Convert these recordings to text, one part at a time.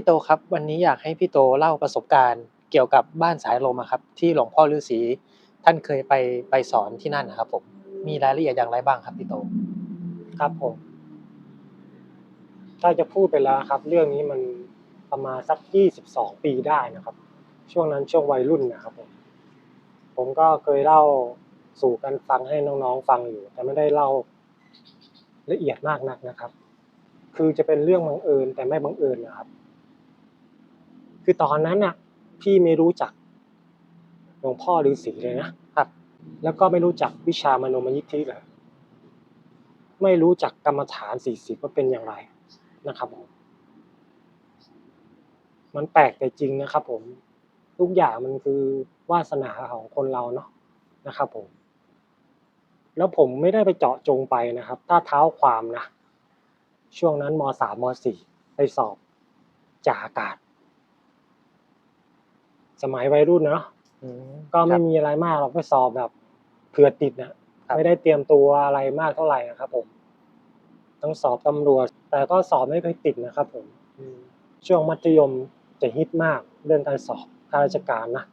พี่โตครับ วันนี้อยากให้พี่โตเล่าประสบการณ์เกี่ยวกับบ้านสายลมครับ ที่หลวงพ่อฤาษีท่านเคยไปไปสอนที่นั่นนะครับ ผมมีรายละเอียดอย่างไรบ้างครับพี่โต?ครับผม ถ้าจะพูดไปแล้วครับ เรื่องนี้มันประมาณสัก22ปีได้นะครับ ช่วงนั้นช่วงวัยรุ่นนะครับผมผมก็เคยเล่าสู่กันฟังให้น้องๆฟังอยู่ แต่ไม่ได้เล่าละเอียดมากนักนะครับ คือจะเป็นเรื่องบังเอิญแต่ไม่บังเอิญนะครับ คือตอนนั้นน่ะ พี่ไม่รู้จักหลวงพ่อฤาษีเลยนะครับ แล้วก็ไม่รู้จักวิชามโนมยิทธิเลยไม่รู้จักกรรมฐาน40ว่าเป็นอย่างไรนะครับผมมันแปลกแต่จริงนะครับ ผม ทุกอย่างมันคือวาสนาของคนเราเนาะนะครับผม แล้วผมไม่ได้ไปเจาะจงไปนะครับ ถ้าเท้าความนะ ช่วงนั้นม.3ม.4ไปสอบจ่าอากาศ สมัยวัยรุ่นอะเนาะอืมก็ไม่ครับมีอะไรมากหรอกไปสอบแบบเผื่อติดน่ะครับไม่ได้เตรียมตัวอะไรมากเท่าไรอะครับผมต้องสอบตำรวจ แต่ก็สอบไม่เคยติดนะครับผมอืมช่วงมัธยมจะฮิตมากเรื่องการสอบข้าราชการนะ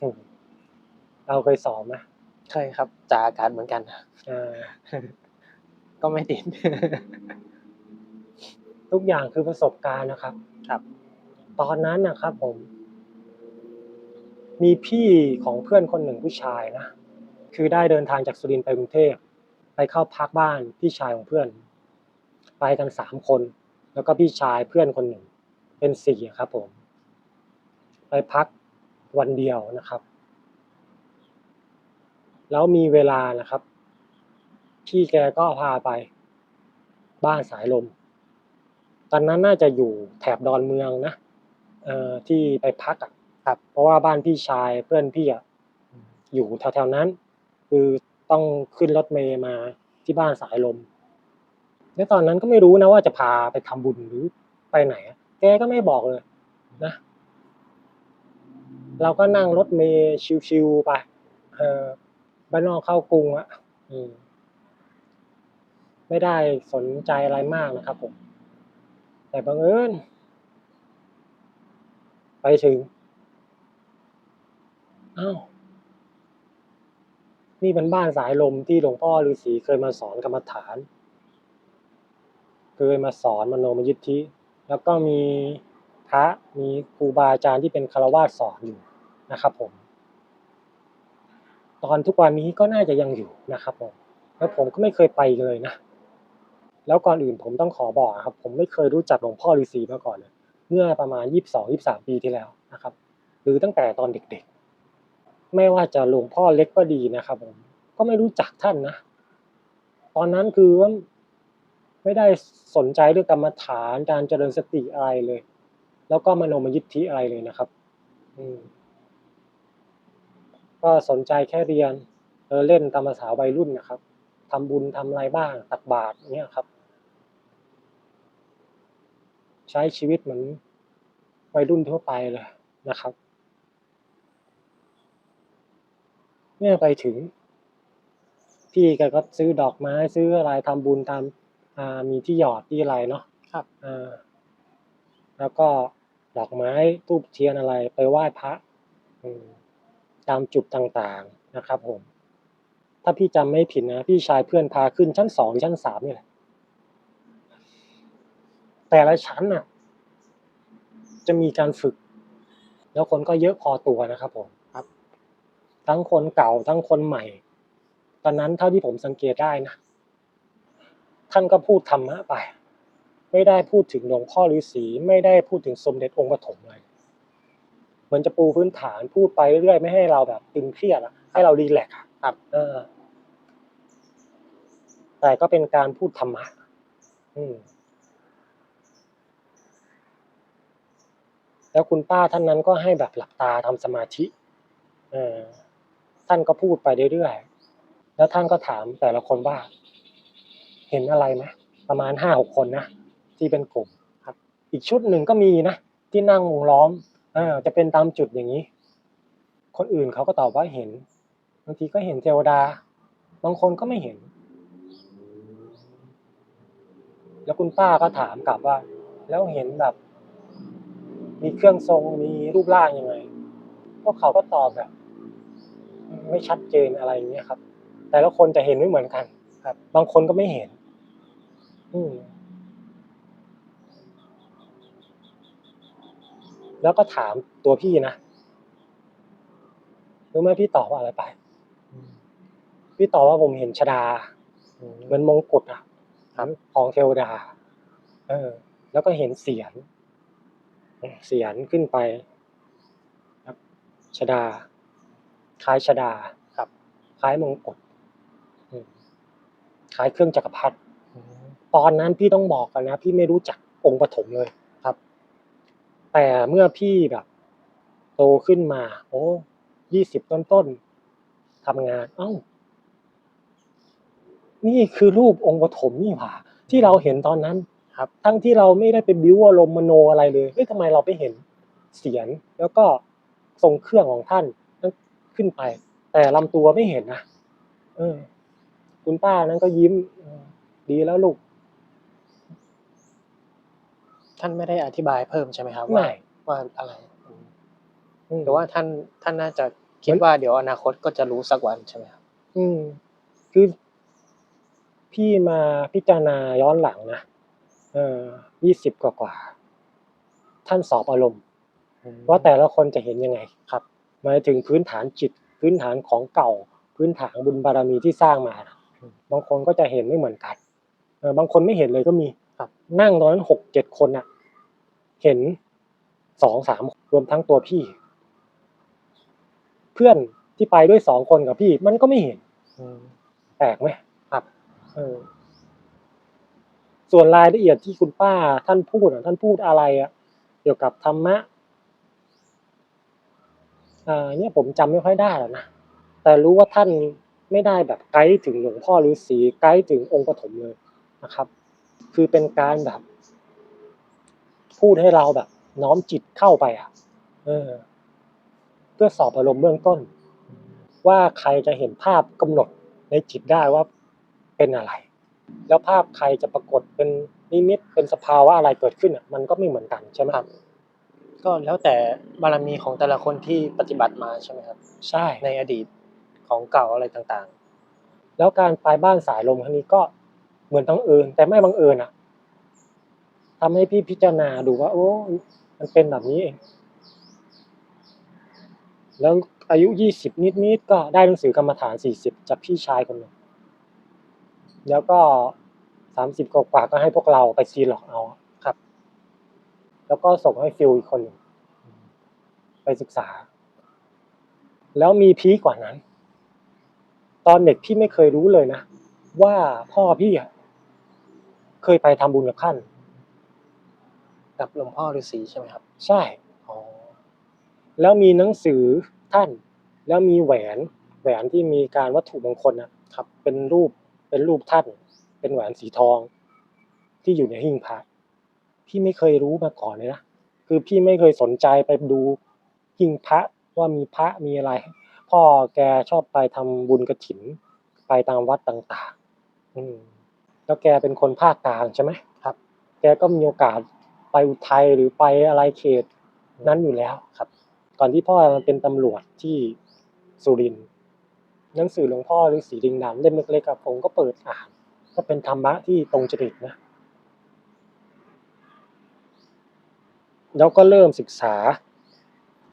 อืมเราเคยสอบไหม?เคยครับจ่าอากาศเหมือนกันอาก็ไม่ติดทุกอย่างคือประสบการณ์นะครับ ครับ ตอนนั้นน่ะครับ ผม มีพี่ของเพื่อนคนหนึ่งผู้ชายนะ คือได้เดินทางจากสุรินทร์ไปกรุงเทพไปเข้าพักบ้านพี่ชายของเพื่อน ไปกัน3คน แล้วก็พี่ชายเพื่อนคนหนึ่ง เป็น4อะครับผม ไปพักวันเดียวนะครับ แล้วมีเวลานะครับ พี่แกก็พาไป บ้านสายลม ตอนนั้นน่าจะอยู่แถบดอนเมืองนะเอ่อที่ไปพักอะ ครับ เพราะว่าบ้านพี่ชายเพื่อนพี่อะอยู่แถวๆนั้น คือต้องขึ้นรถเมล์มาที่บ้านสายลม แล้วตอนนั้นก็ไม่รู้นะว่าจะพาไปทำบุญหรือไปไหน แกก็ไม่บอกเลย นะ เราก็นั่งรถเมล์ชิลๆไป เออบ้านนอกเข้ากรุงอะอืมไม่ได้สนใจอะไรมากนะครับผม แต่บังเอิญไปถึง อ้าวนี่มันบ้านสายลมที่หลวงพ่อฤาษีเคยมาสอนกรรมฐาน เคยมาสอนมโนมยิทธิ แล้วก็มีพระมีครูบาอาจารย์ที่เป็นฆรวาสสอนอยู่นะครับผม ตอนทุกวันนี้ก็น่าจะยังอยู่นะครับผมแล้วผมก็ไม่เคยไปเลยนะ แล้วก่อนอื่นผมต้องขอบอกครับ ผมไม่เคยรู้จักหลวงพ่อฤาษีมาก่อนเลย เมื่อประมาณ 22-23 ปีที่แล้วนะครับ หรือตั้งแต่ตอนเด็กๆ ไม่ว่าจะหลวงพ่อเล็กก็ดีนะครับผมก็ไม่รู้จักท่านนะ ตอนนั้นคือว่าไม่ได้สนใจเรื่องกรรมฐานการเจริญสติอะไรเลย แล้วก็มโนมยิทธิอะไรเลยนะครับ อืมก็สนใจแค่เรียนเดินเล่นตามภาษาวัยรุ่นนะครับทำบุญทำอะไรบ้างตักบาตรเงี้ยครับ ใช้ชีวิตเหมือนวัยรุ่นทั่วไปเลยนะครับ เมื่อไปถึง พี่แกก็ซื้อดอกไม้ ซื้ออะไรทำบุญตามอ่ามีที่หยอดที่อะไรเนาะครับอาแล้วก็ดอกไม้ธูปเทียนอะไร ไปไหว้พระอืมตามจุดต่างๆนะครับ ผม ถ้าพี่จำไม่ผิดนะพี่ชายเพื่อนพาขึ้นชั้น2หรือชั้น3นี่แหละแต่ละชั้นน่ะ จะมีการฝึก แล้วคนก็เยอะพอตัวนะครับผมครับ ทั้งคนเก่าทั้งคนใหม่ ตอนนั้นเท่าที่ผมสังเกตได้นะ ท่านก็พูดธรรมะไป ไม่ได้พูดถึงหลวงพ่อฤาษีไม่ได้พูดถึงสมเด็จองค์ปฐมเลยเหมือนจะปูพื้นฐานพูดไปเรื่อยๆไม่ให้เราแบบตึงเครียดอะให้เรารีแลกซ์อะครับเออแต่ก็เป็นการพูดธรรมะอืมแล้วคุณป้าท่านนั้นก็ให้แบบหลับตาทำสมาธิ เออ ท่านก็พูดไปเรื่อยๆ แล้วท่านก็ถามแต่ละคนว่า เห็นอะไรไหม?ประมาณ5-6คนนะที่เป็นกลุ่มครับ อีกชุดหนึ่งก็มีนะที่นั่งวงล้อมออจะเป็นตามจุดอย่างงี้ คนอื่นเขาก็ตอบว่าเห็นบางทีก็เห็นเทวดา บางคนก็ไม่เห็น แล้วคุณป้าก็ถามกลับว่า แล้วเห็นแบบ มีเครื่องทรงมีรูปร่างยังไง พวกเขาก็ตอบแบบ ไม่ชัดเจนอะไรอย่างเงี้ยครับ แต่ละคนจะเห็นไม่เหมือนกัน ครับ บางคนก็ไม่เห็น อืมแล้วก็ถามตัวพี่นะรู้ไหมพี่ตอบว่าอะไรไป พี่ตอบว่าผมเห็นชดาเหมือนมงกุฎอะครับของเทวดา เออ แล้วก็เห็นเสียน เสียนขึ้นไปครับชดา คล้ายชดาครับ คล้ายมงกุฎอืมคล้ายเครื่องจักรพรรดิตอนนั้นพี่ต้องบอกกันนะพี่ไม่รู้จักองค์ปฐมเลยครับ แต่เมื่อพี่แบบ โตขึ้นมา โอ้ยี่สิบต้นๆทำงาน เอ้า นี่คือรูปองค์ปฐมนี่หว่าที่เราเห็นตอนนั้นครับ ทั้งที่เราไม่ได้ไปบิ้วอารมณ์มโนอะไรเลยเฮ้ยทำไมเราไปเห็นเสียงแล้วก็ทรงเครื่องของท่านนั้น ขึ้นไป แต่ลำตัวไม่เห็นนะเออ คุณป้านั้นก็ยิ้มเออดีแล้วลูก ท่านไม่ได้อธิบายเพิ่มใช่ไหมครับไม่ว่าว่าอะไรอืมอืมหรือว่าท่านท่านน่าจะคิดว่าเดี๋ยวอนาคตก็จะรู้สักวันใช่ไหมครับอืม คือ พี่มาพิจารณาย้อนหลังนะเออยี่สิบกว่ากว่าๆท่านสอบอารมณ์ว่าแต่ละคนจะเห็นยังไงครับ หมายถึงพื้นฐานจิต พื้นฐานของเก่า พื้นฐานบุญบารมีที่สร้างมานะบางคนก็จะเห็นไม่เหมือนกันเออบางคนไม่เห็นเลยก็มีครับ นั่งตอนนั้นหกเจ็ดคนน่ะ เห็นสองสามรวมทั้งตัวพี่ เพื่อนที่ไปด้วยสองคนกับพี่ มันก็ไม่เห็นแปลกไหมครับเออส่วนรายละเอียดที่คุณป้าท่านพูดอะท่านพูดอะไรอะเกี่ยวกับธรรมะ อ่าเนี่ยผมจำไม่ค่อยได้แล้วนะแต่รู้ว่าท่านไม่ได้แบบไกด์ถึงหลวงพ่อฤาษีไกด์ถึงองค์ปฐมเลยนะครับ คือเป็นการแบบ พูดให้เราแบบ น้อมจิตเข้าไปอะ เออ เพื่อสอบอารมณ์เบื้องต้น ว่าใครจะเห็นภาพกำหนดในจิตได้ว่าเป็นอะไร แล้วภาพใครจะปรากฏเป็นนิมิตเป็นสภาวะอะไรเกิดขึ้นอะ มันก็ไม่เหมือนกันใช่ไหมครับ ก็แล้วแต่บารมีของแต่ละคนที่ปฏิบัติมาใช่ไหมครับ ใช่ในอดีตของเก่าอะไรต่างแล้วการไปบ้านสายลมครั้งนี้ก็เหมือนบังเอิญแต่ไม่บังเอิญอะทำให้พี่พิจารณาดูว่า โอ้ มันเป็นแบบนี้เองแล้วอายุยี่สิบนิดๆก็ได้หนังสือกรรมฐานสี่สิบจากพี่ชายคนหนึ่งแล้วก็สามสิบกว่าๆก็ให้พวกเราไปซีหลอกเอาๆครับ แล้วก็ส่งให้ฟิลอีกคนหนึ่งไปศึกษา แล้วมีพีคกว่านั้น ตอนเด็กพี่ไม่เคยรู้เลยนะ ว่าพ่อพี่อะเคยไปทำบุญกับท่านกับหลวงพ่อฤาษีใช่ไหมครับ ใช่อ๋อแล้วมีหนังสือท่าน แล้วมีแหวนแหวนที่มีการวัตถุมงคลนะครับ เป็นรูปเป็นรูปท่าน เป็นแหวนสีทอง ที่อยู่ในหิ้งพระ พี่ไม่เคยรู้มาก่อนเลยนะคือพี่ไม่เคยสนใจไปดูหิ้งพระว่ามีพระมีอะไร พ่อแกชอบไปทำบุญกระถิน ไปตามวัดต่างๆ อืมแล้วแกเป็นคนภาคกลางใช่ไหมครับ แกก็มีโอกาสไปอุทัยหรือไปอะไรเขตนั้นอยู่แล้วครับ ก่อนที่พ่อมาเป็นตำรวจที่สุรินทร์หนังสือหลวงพ่อฤาษีดิงดำเล่มเล็กๆกับผมก็เปิดอ่าน ก็เป็นธรรมะที่ตรงจริตนะ แล้วก็เริ่มศึกษา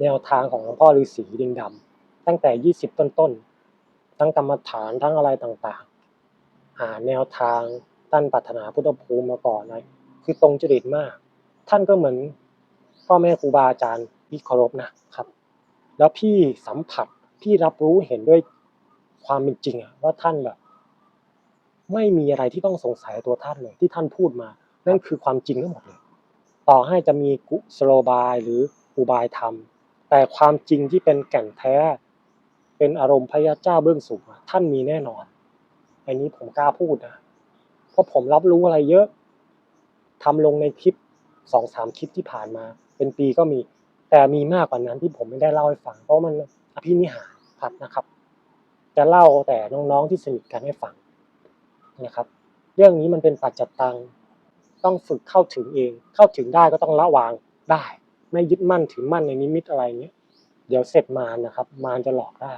แนวทางของหลวงพ่อฤาษีดิงดำตั้งแต่ยี่สิบต้นๆ ทั้งกรรมฐานทั้งอะไรต่างๆ หาแนวทางท่านปรารถนาพุทธภูมิมาก่อนเลยคือตรงจริตมาก ท่านก็เหมือนพ่อแม่ครูบาอาจารย์ที่เคารพนะครับ แล้วพี่สัมผัสพี่รับรู้เห็นด้วยความเป็นจริงอะว่าท่านแบบ ไม่มีอะไรที่ต้องสงสัยตัวท่านเลยที่ท่านพูดมา นั่นคือความจริงทั้งหมดเลย ต่อให้จะมีกุสโลบายหรืออุบายธรรม แต่ความจริงที่เป็นแก่นแท้ เป็นอารมณ์พระยาเจ้าเบื้องสูงท่านมีแน่นอนอันนี้ผมกล้าพูดนะเพราะผมรับรู้อะไรเยอะทำลงในคลิปสองสามคลิปที่ผ่านมา เป็นปีก็มี แต่มีมากกว่านั้นที่ผมไม่ได้เล่าให้ฟัง เพราะมันอภินิหารครับนะครับ จะเล่าแต่น้องๆที่สนิทกันให้ฟังนะครับ เรื่องนี้มันเป็นปัจจตัง ต้องฝึกเข้าถึงเอง เข้าถึงได้ก็ต้องละวางได้ ไม่ยึดมั่นถือมั่นในนิมิตอะไรเงี้ยเดี๋ยวเสร็จมารนะครับ มารจะหลอกได้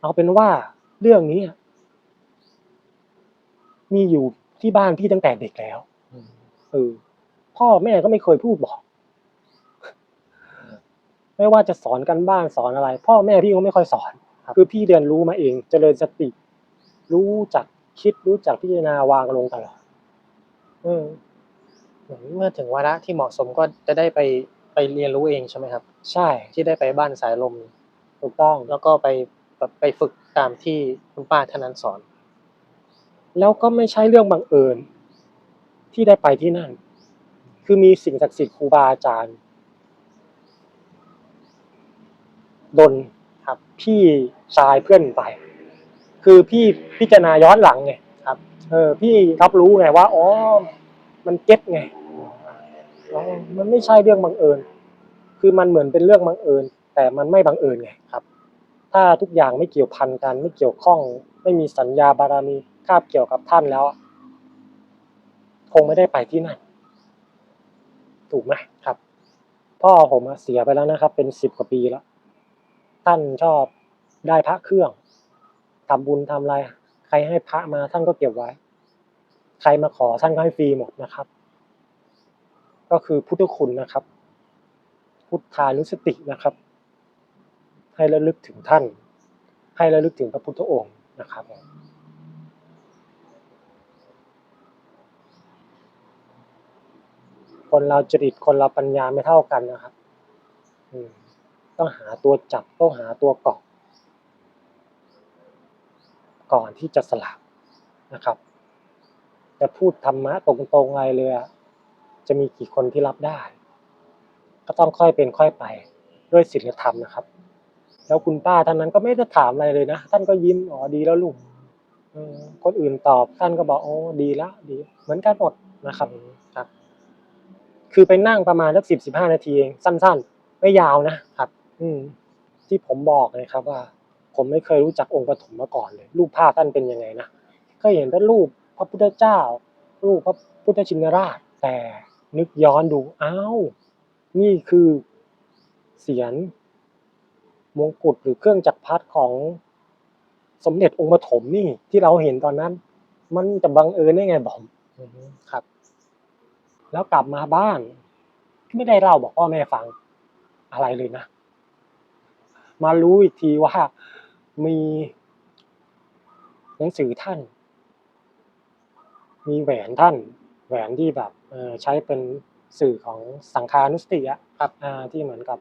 เอาเป็นว่าเรื่องนี้มีอยู่ที่บ้านพี่ตั้งแต่เด็กแล้วเออพ่อแม่ก็ไม่เคยพูดบอก ไม่ว่าจะสอนกันบ้านสอนอะไร พ่อแม่พี่ก็ไม่ค่อยสอนคือพี่เรียนรู้มาเองเจริญสติ รู้จัก คิดรู้จักพิจารณาวางลงตลอดเออเหมือนเมื่อถึงวาระที่เหมาะสมก็จะได้ไปไปเรียนรู้เองใช่ไหมครับ ใช่ที่ได้ไปบ้านสายลมถูกต้องแล้วก็ไปแบบไปฝึกตามที่คุณป้าท่านนั้นสอน แล้วก็ไม่ใช่เรื่องบังเอิญ ที่ได้ไปที่นั่น คือมีสิ่งศักดิ์สิทธิ์ครูบาอาจารย์ดนครับพี่ชายเพื่อนไป คือพี่พิจารณาย้อนหลังไงครับ เออ พี่รับรู้ไงว่าอ๋อมันเก็ตไงอ๋อมันไม่ใช่เรื่องบังเอิญ คือมันเหมือนเป็นเรื่องบังเอิญ แต่มันไม่บังเอิญไงครับ ถ้าทุกอย่างไม่เกี่ยวพันกันไม่เกี่ยวข้อง ไม่มีสัญญาบารมีคาบเกี่ยวกับท่านแล้วอะคงไม่ได้ไปที่นั่น ถูกไหมครับ พ่อผมอะเสียไปแล้วนะครับ เป็นสิบกว่าปีแล้ว ท่านชอบได้พระเครื่อง ทำบุญทำอะไร ใครให้พระมาท่านก็เก็บไว้ ใครมาขอท่านก็ให้ฟรีหมดนะครับ ก็คือพุทธคุณนะครับ พุทธานุสตินะครับ ให้ระลึกถึงท่าน ให้ระลึกถึงพระพุทธองค์นะครับคนเราจริตคนเราปัญญาไม่เท่ากันนะครับ ต้องหาตัวจับต้องหาตัวเกาะ ก่อนที่จะสลับนะครับ จะพูดธรรมะตรงๆอะไรเลยอะจะมีกี่คนที่รับได้ ก็ต้องค่อยเป็นค่อยไปด้วยศีลธรรมนะครับ แล้วคุณป้าท่านนั้นก็ไม่ได้ถามอะไรเลยนะท่านก็ยิ้มอ๋อดีแล้วลูกเออคนอื่นตอบท่านก็บอกโอ้ดีแล้วดี เหมือนกันหมดนะครับครับ คือไปนั่งประมาณสักสิบสิบห้านาทีเองสั้น ๆ ไม่ยาวนะครับ อืม ที่ผมบอกเลยครับว่า ผมไม่เคยรู้จักองค์ปฐมมาก่อนเลย รูปภาพท่านเป็นยังไงนะก็เห็นแต่รูปพระพุทธเจ้า รูปพระพุทธชินราช แต่นึกย้อนดูอ้าวนี่คือเสียนมงกุฎหรือเครื่องจักรพรรดิของสมเด็จองค์ปฐมนี่ที่เราเห็นตอนนั้น มันจะบังเอิญได้ไงบอมอืมครับ แล้วกลับมาบ้าน ไม่ได้เล่าบอกพ่อแม่ฟังอะไรเลยนะ มารู้อีกทีว่า มีหนังสือท่าน มีแหวนท่าน แหวนที่แบบใช้เป็นสื่อของสังฆานุสติอะครับที่เหมือนกับ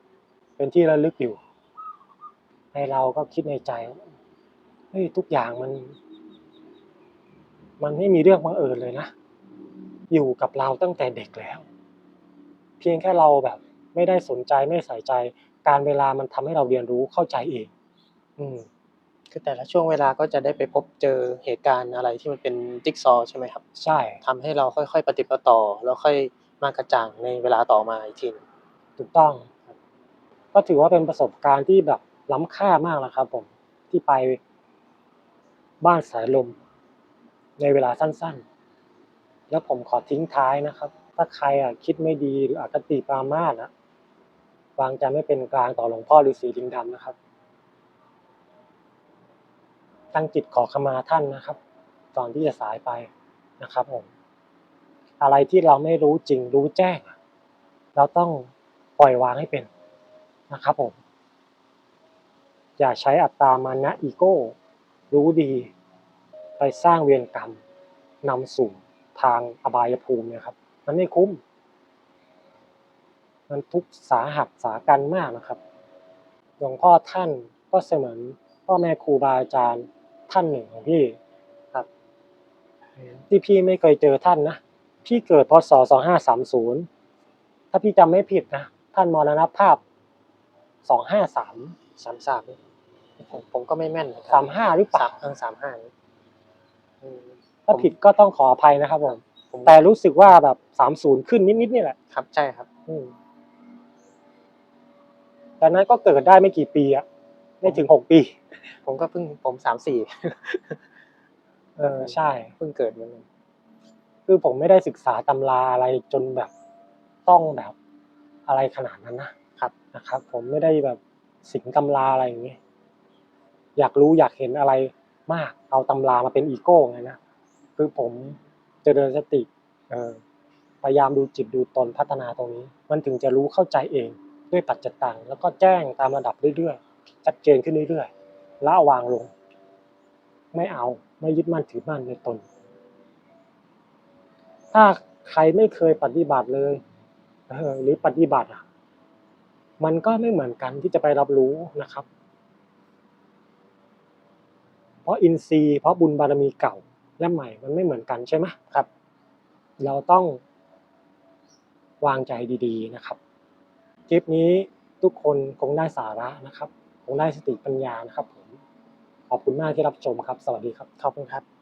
เป็นที่ระลึกอยู่ให้เราก็คิดในใจเฮ้ยทุกอย่างมัน มันไม่มีเรื่องบังเอิญเลยนะ อยู่กับเราตั้งแต่เด็กแล้ว เพียงแค่เราแบบ ไม่ได้สนใจไม่ใส่ใจ การเวลามันทำให้เราเรียนรู้เข้าใจเอง อืม คือแต่ละช่วงเวลาก็จะได้ไปพบเจอเหตุการณ์อะไรที่มันเป็นจิ๊กซอว์ใช่ไหมครับใช่ ทำให้เราค่อยๆปฏิดประต่อ แล้วค่อยมากระจ่างในเวลาต่อมาอีกทีหนึ่งถูกต้องครับก็ถือว่าเป็นประสบการณ์ที่แบบล้ำค่ามากแล้วครับ ผมที่ไปบ้านสายลม ในเวลาสั้นๆ แล้วผมขอทิ้งท้ายนะครับ ถ้าใครอะคิดไม่ดีหรืออคติปรามาสนะวางใจไม่เป็นกลางต่อหลวงพ่อฤาษีลิงดำนะครับ ตั้งจิตขอขมาท่านนะครับก่อนที่จะสายไปนะครับผมอะไรที่เราไม่รู้จริงรู้แจ้ง เราต้องปล่อยวางให้เป็นนะครับผม อย่าใช้อัตตามานะอีโก้ รู้ดี ไปสร้างเวียนกรรมนำสู่ทางอบายภูมิเนะครับ มันไม่คุ้ม มันทุกสาหัสสากันมากนะครับ หลวงพ่อท่านก็เสมือนพ่อแม่ครูบาอาจารย์ ท่านหนึ่งของพี่ครับ ที่พี่ไม่เคยเจอท่านนะพี่เกิดพศสองห้าสามศูนย์ถ้าพี่จำไม่ผิดนะท่านมรณภาพสองห้าสามสามสามผมผมก็ไม่แม่นนะคสารับมห้าหรือเปล่าเออสามห้าอืมถ้าผิดก็ต้องขออภัยนะครับผมผมแต่รู้สึกว่าแบบสามศูนย์ขึ้นนิดๆนี่แหละครับ ใช่ครับ อืมแต่นั้นก็เกิดได้ไม่กี่ปีอะ ไม่ถึงหกปี ผมก็เพิ่งผมสามสี่เออใช่เพิ่งเกิดเหมือนกันคือผมไม่ได้ศึกษาตำราอะไรจนแบบต้องแบบอะไรขนาดนั้นนะครับนะครับ ผมไม่ได้แบบสิงตำราอะไรอย่างเงี้ยอยากรู้อยากเห็นอะไรมาก เอาตำรามาเป็นอีโก้ไงนะคือผมเจริญสติเออพยายามดูจิตดูตนพัฒนาตรงนี้ มันถึงจะรู้เข้าใจเองด้วยปัจจตังแล้วก็แจ้งตามระดับเรื่อยๆ ชัดเจนขึ้นเรื่อยๆละวางลง ไม่เอาไม่ยึดมั่นถือมั่นในตน ถ้าใครไม่เคยปฏิบัติเลยเออหรือปฏิบัติอะ มันก็ไม่เหมือนกันที่จะไปรับรู้นะครับ เพราะอินทรีย์เพราะบุญบารมีเก่าและใหม่มันไม่เหมือนกันใช่ไหมครับ เราต้องวางใจดีๆนะครับคลิปนี้ทุกคนคงได้สาระนะครับ คงได้สติปัญญานะครับผมขอบคุณมากที่รับชมครับ สวัสดีครับขอบคุณครับ